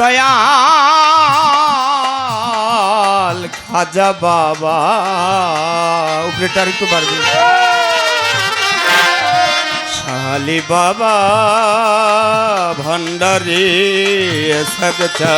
দয়াল খাজা বাবা। উপরেটা একটু পারবে শালি বাবা ভণ্ডারী সকচা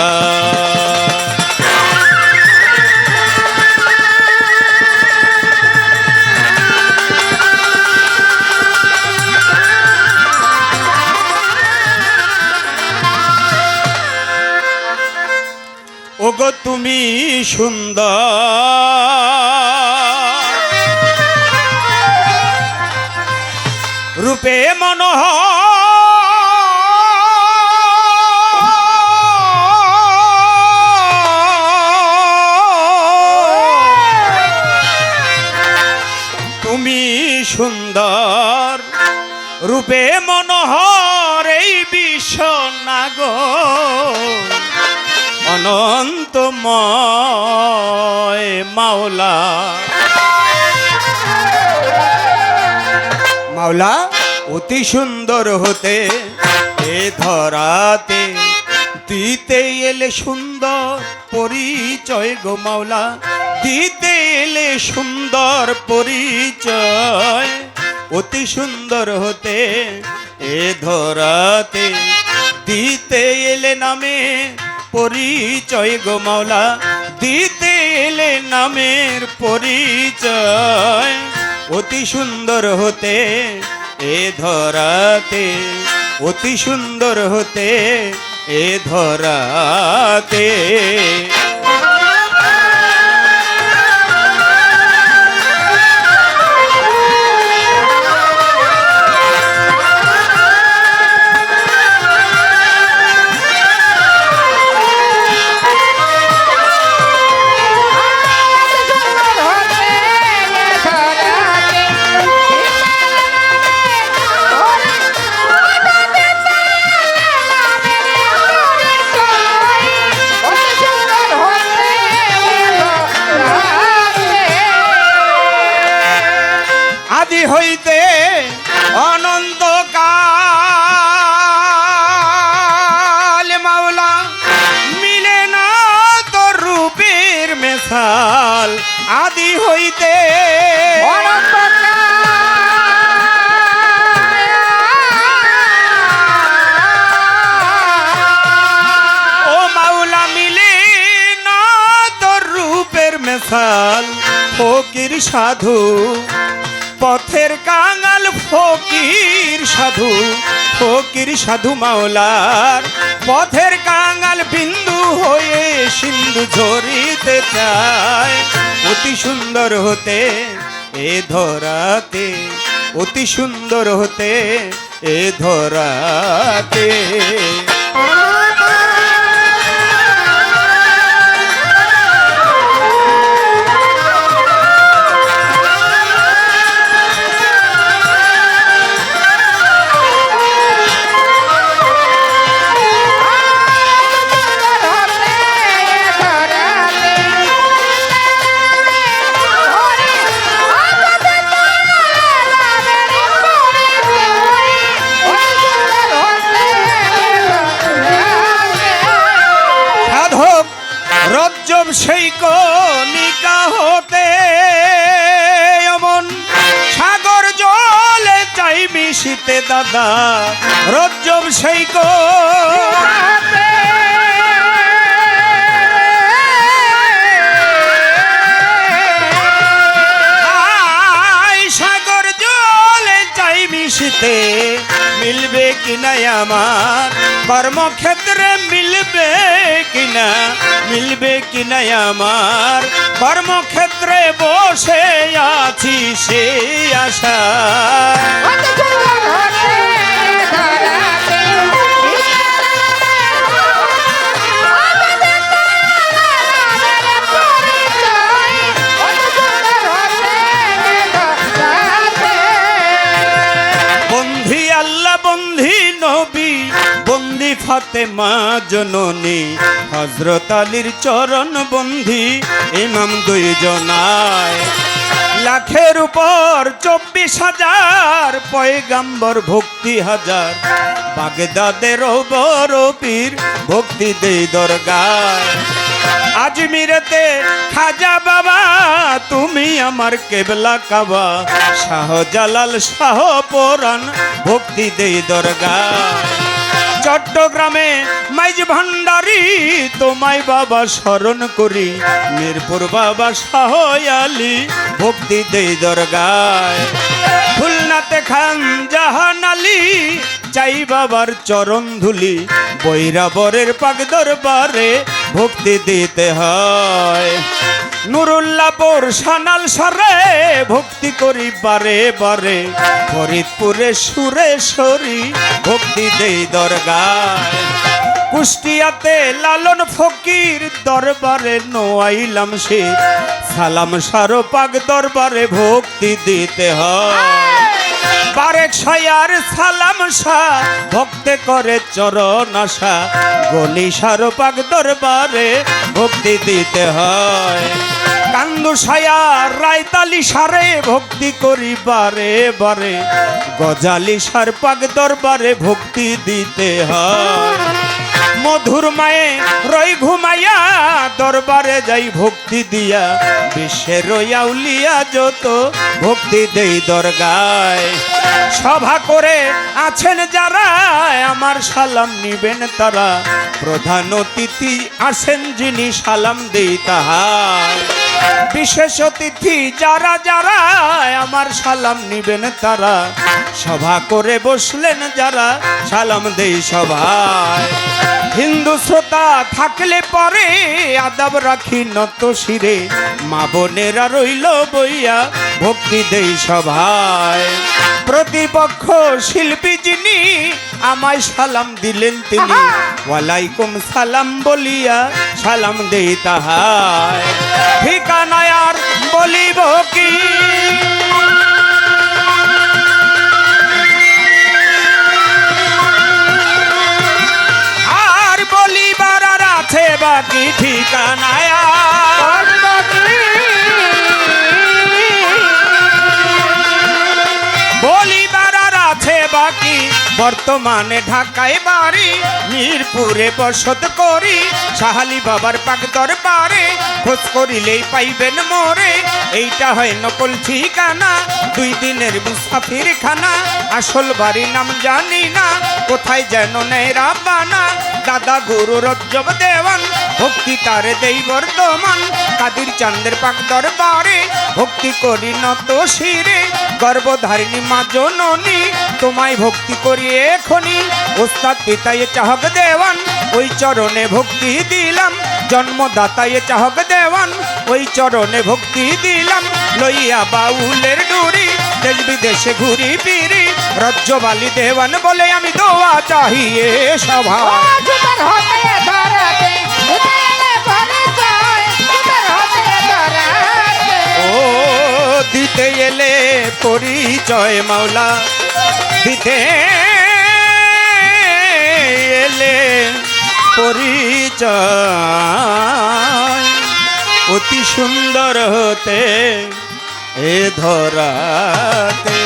ওগো তুমি সুন্দর। রূপে মনোহর। তুমি সুন্দর। রূপে মনোহর এই বিশ্ব অনন্তময় মাওলা। মাওলা, অতি সুন্দর হতে এ ধরাতে, দিতে এলে সুন্দর পরিচয় গো মাওলা। দিতে এলে সুন্দর পরিচয়, অতি সুন্দর হতে এ ধরাতে, দিতে এলে নামে পরিচয় গো মাওলা, দিতে এলে নামের পরিচয়। অতি সুন্দর হতে এ ধরাতে, অতি সুন্দর হতে এ ধরাতে। আদি হইতে অনন্তকাল মাওলা মিলে না তোর রূপের মেশাল আদি হইতে। ও মাওলা মিলে না তোর রূপের মেশাল ফকির সাধু পথের কাঙাল ফকির সাধু ফকির সাধু মাওলার। পথের কাঙাল বিন্দু হয়ে সিন্ধু ঝরিতে চায়। অতি সুন্দর হতে এ ধরাতে, অতি সুন্দর হতে এ ধরাতে। সেই কণিকা হতে অমন সাগর জলে চাই মিশিতে দাদা রজ্জব সেই কো মিশিতে মিলবে কিনা আমার কর্মক্ষেত্রে মিলবে কিনা? মিলবে কিনা আমার কর্মক্ষেত্রে বসে আছি সে আশা বন্দি ফাতেমা জননী হজরত আলীর চরণ বন্ধি, ইমাম দুই জনায় লাখের উপর চব্বিশ হাজার, পয়গাম্বর ভক্তি হাজার। বাগদাদের বড় পীর ভক্তি দেই দরগায়। আজমিরেতে খাজা বাবা, তুমি আমার কেবলা কাবা। শাহজালাল শাহ পরাণ ভক্তি দেই দরগায়। চট্টগ্রামে মাইজ ভান্ডারি, তোমায় বাবা স্মরণ করি। মিরপুর বাবা শাহ আলী, ভক্তি দেই দরগায়। খুলনাতে খান জাহান আলী, চাই বাবার চরণ ধুলি। বৈরাবরের পাক দরবারে ভক্তি দিতে হয়। নুরুল্লাপুর সানাল সরে, ভক্তি করি বারে বারে। ফরিদপুরে সুরেশ্বরী ভক্তি দেই দরগায়। কুষ্টিয়াতে লালন ফকির দরবারে নোয়াইলাম সে সালাম সারো পাক দরবারে ভক্তি দিতে হয়। সায়ার সালাম শাহ ভক্তে করে চরণ আশা। গলি সারো পাক দরবারে ভক্তি দিতে হয়। কান্দু সায়ার রায়তালি সারে, ভক্তি করি বারে। বারে গজালি সার পাক দরবারে ভক্তি দিতে মধুর মায়ে রই ঘুমাইয়া, দরবারে যাই ভক্তি দিয়া। বিশ্বের আউলিয়া যত ভক্তি দেই দরগায়। সভা করে আছেন যারা, আমার সালাম নিবেন তারা। প্রধান অতিথি আসেন যিনি সালাম দেই তাহার। বিশেষ অতিথি যারা যারা, আমার সালাম নিবেন তারা। সভা করে বসলেন যারা, সালাম দেই সভায় হিন্দু শ্রোতা, থাকলে পরে আদাব রাখি নত শিরে। মা বোনেরা রইল বইয়া, ভক্তি দেই সভায়। প্রতিপক্ষ শিল্পী যিনি, আমায় সালাম দিলেন তিনি। ওয়ালাইকুম সালাম বলিয়া সালাম দেই তাহায়। ঠিকানায় আর বলিব কি? বাকি ঠিকানায় বলিবার আছে বাকি বর্তমানে ঢাকায় বাড়ি। মিরপুরে বসত করি, সাহালি বাবার পাক দরবারে, খোঁজ করিলেই পাইবেন মোরে। এইটা হয় নকল ঠিকানা, দুই দিনের মুসাফির খানা। আসল বাড়ির নাম জানি না, কোথায় যেন নেই রাবানা। দাদা গুরু রজ্জব দেওয়ান, ভক্তি তারে দেই বর্তমান কাদির চান্দের পাক দরবারে, ভক্তি করি নত শিরে। গর্ভধারিণী মা জননী তোমায় ভক্তি করি এখনি ওস্তাদ পিতায় চাহক দেওয়ান ওই চরণে ভক্তি দিলাম। জন্মদাতায়ে চাহক দেওয়ান ওই চরণে ভক্তি দিলাম। লইয়া বাউলের ডুরি দেশ বিদেশে ঘুরি ফিরি। রজ্জবালি দেওয়ান বলে আমি দোয়া চাহিয়ে সভা। ও দিতে এলে পরিচয় মাওলা। দিতে এলে পরিচয়। অতি সুন্দর হতে এ ধরাতে